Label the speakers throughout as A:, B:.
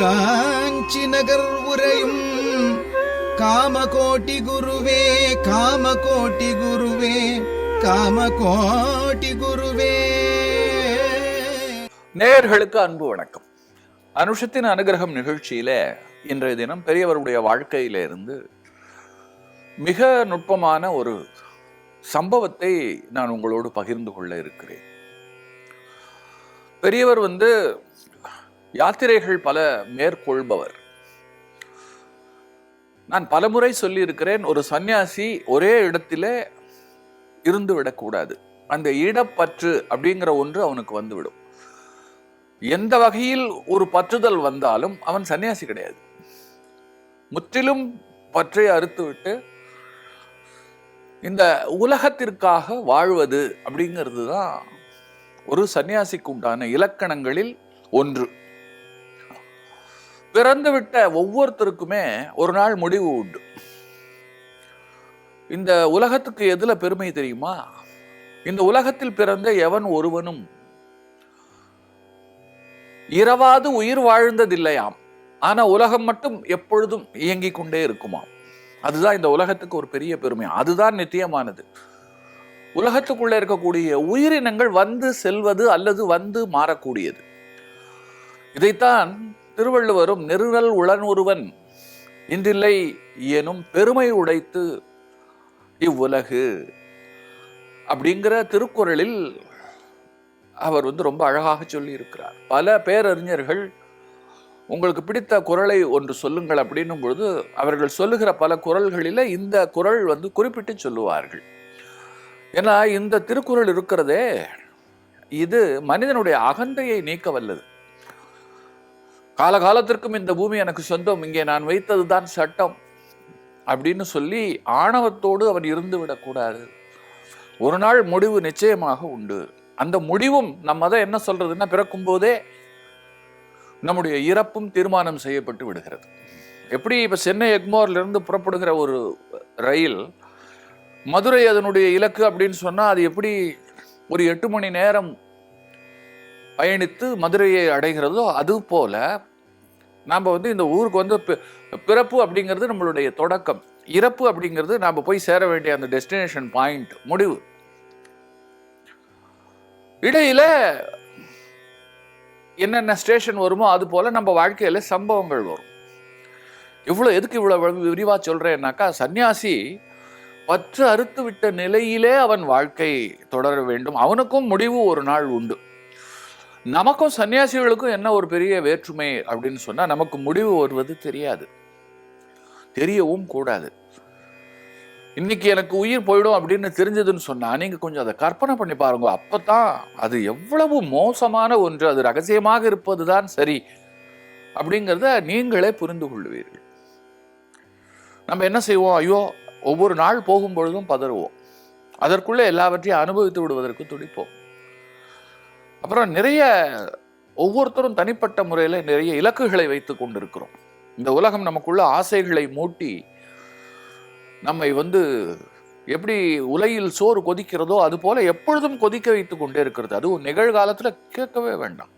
A: காஞ்சி நகர் உரையும் காமகோட்டி குருவே காமகோட்டி குருவே காமகோட்டி குருவே
B: நேயர்களுக்கு அன்பு வணக்கம் அனுஷத்தின் அனுகிரகம் நிகழ்ச்சியில இன்றைய தினம் பெரியவருடைய வாழ்க்கையில இருந்து மிக நுட்பமான ஒரு சம்பவத்தை நான் உங்களோடு பகிர்ந்து கொள்ள இருக்கிறேன் பெரியவர் வந்து யாத்திரைகள் பல மேற்கொள்பவர் நான் பலமுறை சொல்லியிருக்கிறேன் ஒரு சன்னியாசி ஒரே இடத்திலே இருந்து விடக்கூடாது அந்த இடப்பற்று அப்படிங்கிற ஒன்று அவனுக்கு வந்துவிடும் எந்த வகையில் ஒரு பற்றுதல் வந்தாலும் அவன் சன்னியாசி கிடையாது முற்றிலும் பற்றை அறுத்துவிட்டு இந்த உலகத்திற்காக வாழ்வது அப்படிங்கிறது தான் ஒரு சன்னியாசிக்கு உண்டான இலக்கணங்களில் ஒன்று பிறந்து விட்ட ஒவ்வொருத்தருக்குமே ஒரு நாள் முடிவு உண்டு இந்த உலகத்துக்கு எதில் பெருமை தெரியுமா இந்த உலகத்தில் பிறந்த எவன் ஒருவனும் இரவாது உயிர் வாழ்ந்ததில்லையாம் ஆனா உலகம் மட்டும் எப்பொழுதும் இயங்கிக் கொண்டே இருக்குமாம் அதுதான் இந்த உலகத்துக்கு ஒரு பெரிய பெருமை அதுதான் நித்தியமானது உலகத்துக்குள்ளே இருக்கக்கூடிய உயிரினங்கள் வந்து செல்வது அல்லது வந்து மாறக்கூடியது இதைத்தான் திருவள்ளுவரும் நெருநல் உளன் ஒருவன் இன்றில்லை எனும் பெருமை உடைத்து இவ்வுலகு அப்படிங்கிற திருக்குறளில் அவர் வந்து ரொம்ப அழகாக சொல்லி இருக்கிறார் பல பேரறிஞர்கள் உங்களுக்கு பிடித்த குரலை ஒன்று சொல்லுங்கள் அப்படின்னும் பொழுது அவர்கள் சொல்லுகிற பல குரல்களில் இந்த குரல் வந்து குறிப்பிட்டு சொல்லுவார்கள் ஏன்னா இந்த திருக்குறள் இருக்கிறதே இது மனிதனுடைய அகந்தையை நீக்க வல்லது காலகாலத்திற்கும் இந்த பூமி எனக்கு சொந்தம் இங்கே நான் வைத்தது தான் சட்டம் அப்படின்னு சொல்லி ஆணவத்தோடு அவர் இருந்து விடக்கூடாது ஒரு நாள் முடிவு நிச்சயமாக உண்டு அந்த முடிவும் நம்ம தான் என்ன சொல்றதுன்னா பிறக்கும் போதே நம்முடைய இறப்பும் தீர்மானம் செய்யப்பட்டு விடுகிறது எப்படி இப்போ சென்னை எக்மோர்லேருந்து புறப்படுகிற ஒரு ரயில் மதுரை அதனுடைய இலக்கு அப்படின்னு சொன்னால் அது எப்படி ஒரு எட்டு மணி நேரம் பயணித்து மதுரையை அடைகிறதோ அது போல நாம் வந்து இந்த ஊருக்கு வந்து பிறப்பு அப்படிங்கிறது நம்மளுடைய தொடக்கம் இறப்பு அப்படிங்கிறது நாம் போய் சேர வேண்டிய அந்த டெஸ்டினேஷன் பாயிண்ட் முடிவு இடையில என்னென்ன ஸ்டேஷன் வருமோ அது போல் நம்ம வாழ்க்கையில் சம்பவங்கள் வரும் இவ்வளோ எதுக்கு இவ்வளோ விரிவாக சொல்கிறேன்னாக்கா சன்னியாசி பற்று அறுத்து விட்ட நிலையிலே அவன் வாழ்க்கை தொடர வேண்டும் அவனுக்கும் முடிவு ஒரு நாள் உண்டு நமக்கும் சன்னியாசிகளுக்கும் என்ன ஒரு பெரிய வேற்றுமை அப்படின்னு சொன்னால் நமக்கு முடிவு வருவது தெரியாது தெரியவும் கூடாது இன்னைக்கு எனக்கு உயிர் போயிடும் அப்படின்னு தெரிஞ்சதுன்னு சொன்னால் நீங்கள் கொஞ்சம் அதை கற்பனை பண்ணி பாருங்க தான் அது எவ்வளவு மோசமான ஒன்று அது ரகசியமாக இருப்பது தான் சரி அப்படிங்கிறத நீங்களே புரிந்து கொள்வீர்கள் நம்ம என்ன செய்வோம் ஐயோ ஒவ்வொரு நாள் போகும் பொழுதும் பதறுவோம் அதற்குள்ளே எல்லாவற்றையும் அனுபவித்து விடுவதற்கு துடிப்போம் அப்புறம் நிறைய ஒவ்வொருத்தரும் தனிப்பட்ட முறையில் நிறைய இலக்குகளை வைத்து கொண்டிருக்கிறோம் இந்த உலகம் நமக்குள்ள ஆசைகளை மூட்டி நம்மை வந்து எப்படி உலையில் சோறு கொதிக்கிறதோ அது போல எப்பொழுதும் கொதிக்க வைத்து கொண்டே இருக்கிறது அதுவும் நிகழ்காலத்தில் கேட்கவே வேண்டாம்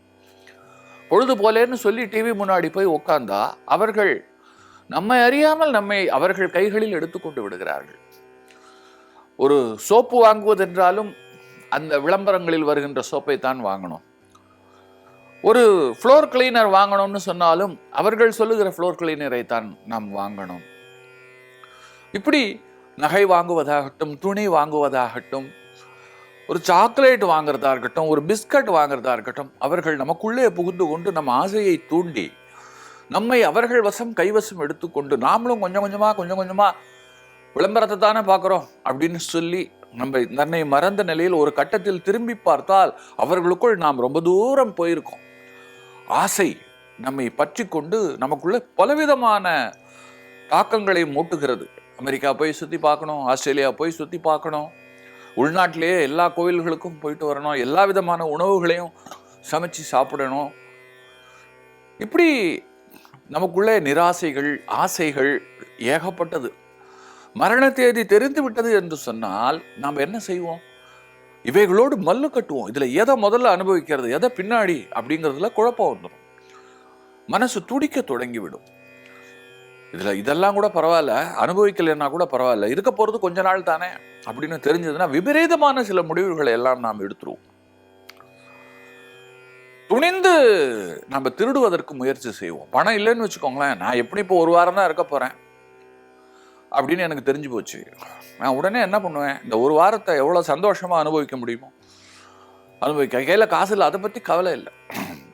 B: பொழுது போலேன்னு சொல்லி டிவி முன்னாடி போய் உட்கார்ந்தா அவர்கள் நம்மை அறியாமல் நம்மை அவர்கள் கைகளில் எடுத்துக்கொண்டு விடுகிறார்கள் ஒரு சோப்பு வாங்குவதென்றாலும் அந்த விளம்பரங்களில் வருகின்ற சோப்பை தான் வாங்கணும் ஒரு ஃப்ளோர் கிளீனர் வாங்கணும்னு சொன்னாலும் அவர்கள் சொல்லுகிற ஃப்ளோர் கிளீனரை தான் நாம் வாங்கணும் இப்படி நகை வாங்குவதாகட்டும் துணி வாங்குவதாகட்டும் ஒரு சாக்லேட் வாங்குறதா இருக்கட்டும் ஒரு பிஸ்கட் வாங்குறதா இருக்கட்டும் அவர்கள் நமக்குள்ளே புகுந்து கொண்டு நம் ஆசையை தூண்டி நம்மை அவர்கள் வசம் கைவசம் எடுத்துக்கொண்டு நாமளும் கொஞ்சம் கொஞ்சமாக கொஞ்சம் கொஞ்சமாக விளம்பரத்தை தானே பார்க்குறோம் அப்படின்னு சொல்லி நம்ம தன்னை மறந்த நிலையில் ஒரு கட்டத்தில் திரும்பி பார்த்தால் அவர்களுக்குள் நாம் ரொம்ப தூரம் போயிருக்கோம் ஆசை நம்மை பற்றி கொண்டு நமக்குள்ள பலவிதமான தாக்கங்களை மூட்டுகிறது அமெரிக்கா போய் சுற்றி பார்க்கணும் ஆஸ்திரேலியா போய் சுற்றி பார்க்கணும் உள்நாட்டிலேயே எல்லா கோயில்களுக்கும் போயிட்டு வரணும் எல்லா விதமான உணவுகளையும் சமைச்சு சாப்பிடணும் இப்படி நமக்குள்ளே நிராசைகள் ஆசைகள் ஏகப்பட்டது மரண தேதி தெரிந்து விட்டது என்று சொன்னால் நாம் என்ன செய்வோம் இவைகளோடு மல்லு கட்டுவோம் இதுல எதை முதல்ல அனுபவிக்கிறது எதை பின்னாடி அப்படிங்கிறதுல குழப்பம் வந்துடும் மனசு துடிக்க தொடங்கிவிடும் இதில் இதெல்லாம் கூட பரவாயில்ல அனுபவிக்கலைன்னா கூட பரவாயில்ல இருக்க போகிறது கொஞ்ச நாள் தானே அப்படின்னு தெரிஞ்சதுன்னா விபரீதமான சில முடிவுகளை எல்லாம் நாம் எடுத்துருவோம் துணிந்து நம்ம திருடுவதற்கு முயற்சி செய்வோம் பணம் இல்லைன்னு வச்சுக்கோங்களேன் நான் எப்படி இப்போ ஒரு வாரம் தான் இருக்க போகிறேன் அப்படின்னு எனக்கு தெரிஞ்சு போச்சு நான் உடனே என்ன பண்ணுவேன் இந்த ஒரு வாரத்தை எவ்வளோ சந்தோஷமாக அனுபவிக்க முடியுமோ அனுபவிக்க கையில் காசு இல்லை அதை பற்றி கவலை இல்லை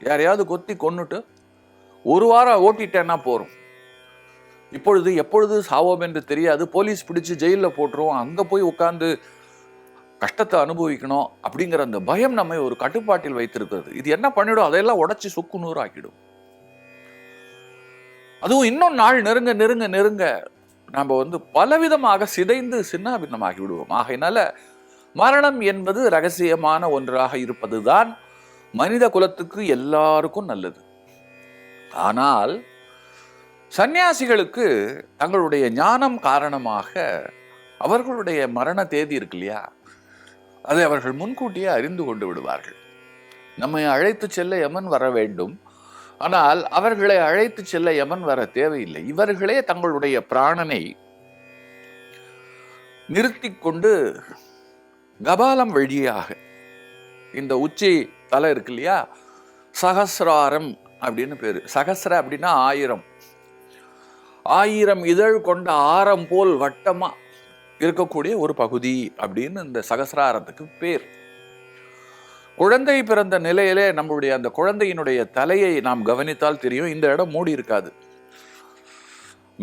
B: யாரையாவது கொத்தி கொண்டுட்டு ஒரு வாரம் ஓட்டிட்டேன்னா போகிறோம் இப்பொழுது எப்பொழுது சாவோம் என்று தெரியாது போலீஸ் பிடிச்சு ஜெயிலில் போட்டுருவோம் அங்கே போய் உட்காந்து கஷ்டத்தை அனுபவிக்கணும் அப்படிங்கிற அந்த பயம் நம்மை ஒரு கட்டுப்பாட்டில் வைத்திருக்கிறது இது என்ன பண்ணிடும் அதையெல்லாம் உடச்சி நூறு ஆக்கிடும் அதுவும் இன்னும் நாள் நெருங்க நெருங்க நெருங்க நாம் வந்து பலவிதமாக சிதைந்து சின்னாபின்னமாகி விடுவோம் ஆகையினால மரணம் என்பது ரகசியமான ஒன்றாக இருப்பதுதான் மனித குலத்துக்கு எல்லாருக்கும் நல்லது ஆனால் சன்னியாசிகளுக்கு தங்களுடைய ஞானம் காரணமாக அவர்களுடைய மரண தேதி இருக்கு இல்லையா அதை அவர்கள் முன்கூட்டியே அறிந்து கொண்டு விடுவார்கள் நம்மை அழைத்து செல்ல எமன் வர வேண்டும் ஆனால் அவர்களை அழைத்து செல்ல எமன் வர தேவையில்லை இவர்களே தங்களுடைய பிராணனை நிறுத்தி கொண்டு கபாலம் வழியாக இந்த உச்சி தலை இருக்கு இல்லையா சகசிராரம் அப்படின்னு பேர் சகசிர அப்படின்னா ஆயிரம் ஆயிரம் இதழ் கொண்ட ஆரம் போல் வட்டமாக இருக்கக்கூடிய ஒரு பகுதி அப்படின்னு இந்த சகசிராரத்துக்கு பேர் குழந்தை பிறந்த நிலையிலே நம்மளுடைய அந்த குழந்தையினுடைய தலையை நாம் கவனித்தால் தெரியும் இந்த இடம் மூடி இருக்காது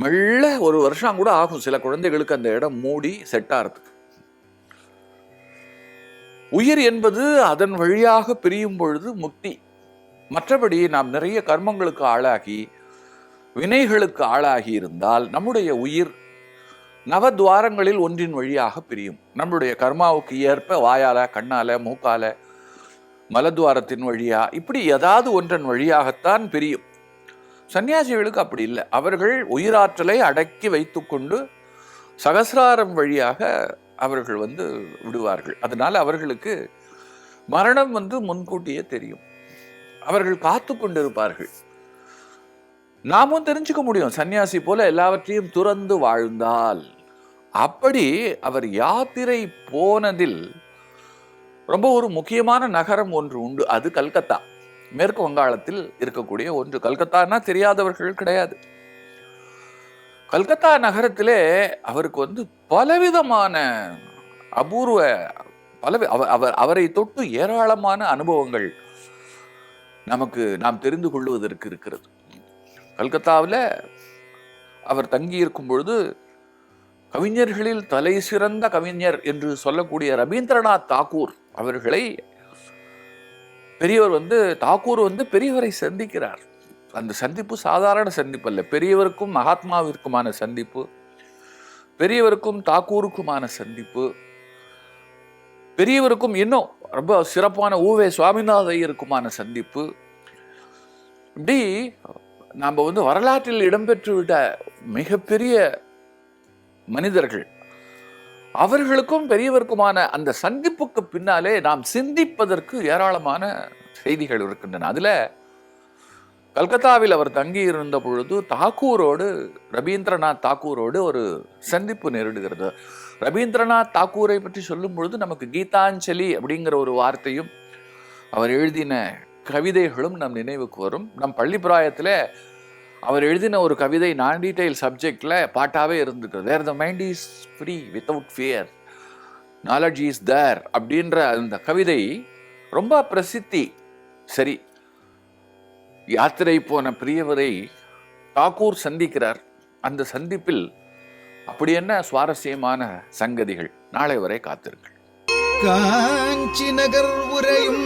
B: மெல்ல ஒரு வருஷம் கூட ஆகும் சில குழந்தைகளுக்கு அந்த இடம் மூடி செட் ஆகிறதுக்கு உயிர் என்பது அதன் வழியாக பிரியும் பொழுது முக்தி மற்றபடி நாம் நிறைய கர்மங்களுக்கு ஆளாகி வினைகளுக்கு ஆளாகி இருந்தால் நம்முடைய உயிர் நவத்வாரங்களில் ஒன்றின் வழியாக பிரியும் நம்முடைய கர்மாவுக்கு ஏற்ப வாயால கண்ணால மூக்கால மலத்வாரத்தின் வழியா இப்படி ஏதாவது ஒன்றன் வழியாகத்தான் பிரியும் சன்னியாசிகளுக்கு அப்படி இல்லை அவர்கள் உயிராற்றலை அடக்கி வைத்துக்கொண்டு சகசிராரம் வழியாக அவர்கள் வந்து விடுவார்கள் அதனால் அவர்களுக்கு மரணம் வந்து முன்கூட்டியே தெரியும் அவர்கள் காத்து கொண்டிருப்பார்கள் நாமும் தெரிஞ்சுக்க முடியும் சன்னியாசி போல எல்லாவற்றையும் துறந்து வாழ்ந்தால் அப்படி அவர் யாத்திரை போனதில் ரொம்ப ஒரு முக்கியமான நகரம் ஒன்று உண்டு அது கல்கத்தா மேற்கு வங்காளத்தில் இருக்கக்கூடிய ஒன்று கல்கத்தானா தெரியாதவர்கள் கிடையாது கல்கத்தா நகரத்திலே அவருக்கு வந்து பலவிதமான அபூர்வ பல அவர் அவரை தொட்டு ஏராளமான அனுபவங்கள் நமக்கு நாம் தெரிந்து கொள்வதற்கு இருக்கிறது கல்கத்தாவில் அவர் தங்கியிருக்கும் பொழுது கவிஞர்களில் தலை சிறந்த கவிஞர் என்று சொல்லக்கூடிய ரவீந்திரநாத் தாக்கூர் அவர்களை பெரியவர் வந்து தாக்கூர் வந்து பெரியவரை சந்திக்கிறார் அந்த சந்திப்பு சாதாரண சந்திப்பு அல்ல பெரியவருக்கும் மகாத்மாவிற்குமான சந்திப்பு பெரியவருக்கும் தாக்கூருக்குமான சந்திப்பு பெரியவருக்கும் இன்னும் ரொம்ப சிறப்பான ஊவே சுவாமிநாத ஐயருக்குமான சந்திப்பு இப்படி நாம் வந்து வரலாற்றில் இடம்பெற்றுவிட்ட மிகப்பெரிய மனிதர்கள் அவர்களுக்கும் பெரியவருக்குமான அந்த சந்திப்புக்கு பின்னாலே நாம் சிந்திப்பதற்கு ஏராளமான செய்திகள் இருக்கின்றன அதில் கல்கத்தாவில் அவர் தங்கி இருந்த பொழுது தாக்கூரோடு ரவீந்திரநாத் தாக்கூரோடு ஒரு சந்திப்பு நேரிடுகிறது ரவீந்திரநாத் தாக்கூரை பற்றி சொல்லும் பொழுது நமக்கு கீதாஞ்சலி அப்படிங்கிற ஒரு வார்த்தையும் அவர் எழுதின கவிதைகளும் நம் நினைவுக்கு வரும் நம் பள்ளிப்பிராயத்தில் அவர் எழுதின ஒரு கவிதை நான் டீட்டெயில் சப்ஜெக்டில் பாட்டாகவே இருந்துட்டு where the mind is free without fear knowledge is there அப்படின்ற அந்த கவிதை ரொம்ப பிரசித்தி சரி யாத்திரை போன பிரியவரை தாக்கூர் சந்திக்கிறார் அந்த சந்திப்பில் அப்படி என்ன சுவாரஸ்யமான சங்கதிகள் நாளை வரை காத்திருங்கள்
A: காஞ்சி நகர் உரையும்